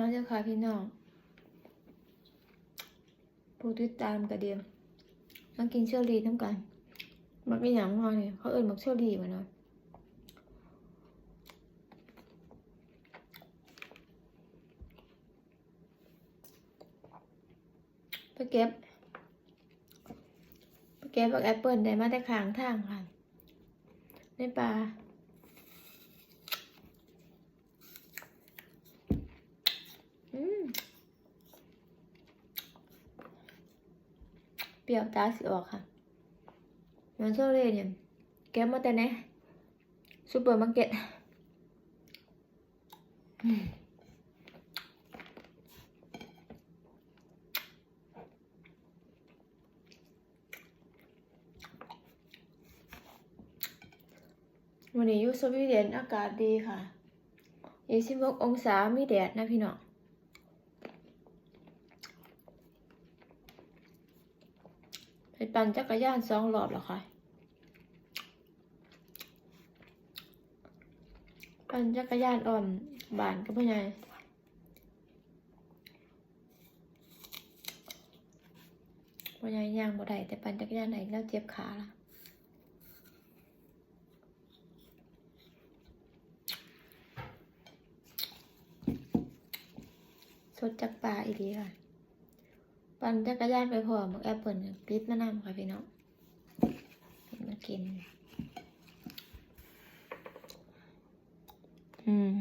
มาเจ้าค่ะพี่น้องผู้ติดตามกระเดียมมากินเชอรี่ทั้งกันมักอีหยังมาเนี่ยเขาเอิ้นมักเชอรี่มาเนาะไปเก็บไปเก็บบักแอปเปิลได้มาแต่ข้างทางค่ะในป่า อืมเป รี้ยวตาสิออกค่ะมันเชอรี่เนี่ยแกบมาแต่ไหนซูเปอร์มาร์เก็ตวันนี้อยู่สวีเดนอากาศดีค่ะ26องศามีแดดนะพี่น้อง ปปั่นจักรยานสองรอบแล้วค่ะปั่นจักรยานอ่อมบานกับพ่อใหญ่พ่อใหญ่ย่างบ่ได้แต่ปั่นจักรยานไหนแล้วเจ็บขาล่ะสดจากป่าอีกดีค่ะ ปั่นจักรยานไปพอมกับแอปเปิลปิดมะนาวค่ะพี่น้องมากิน อืม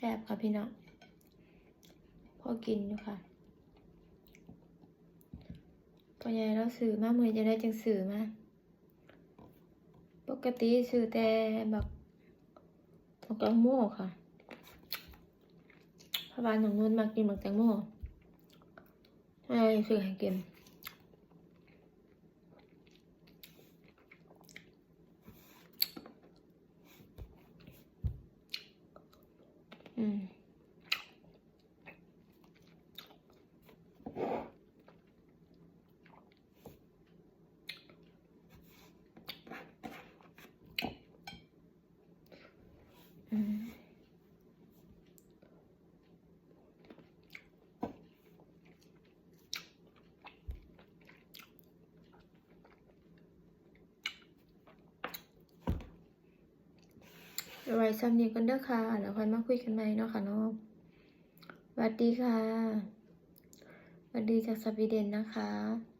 แซ่บค่ะพี่น้องพอกินอยู่ค่ะพอใหญ่เราสื่อมาเมื่อจะได้จังสื่อมาปกติสื่อแต่แบบบักแตงโมค่ะพระบาลของนุ่นมากินบักแตงโมให้สื่อให้กิน อื ไว้ซ้ำนี้กันเด้อค่ะแล้วค่อยมาคุยกันใหม่เนาะค่ะเนาะสวัสดีค่ะสวัสดีจากสวีเดนนะคะ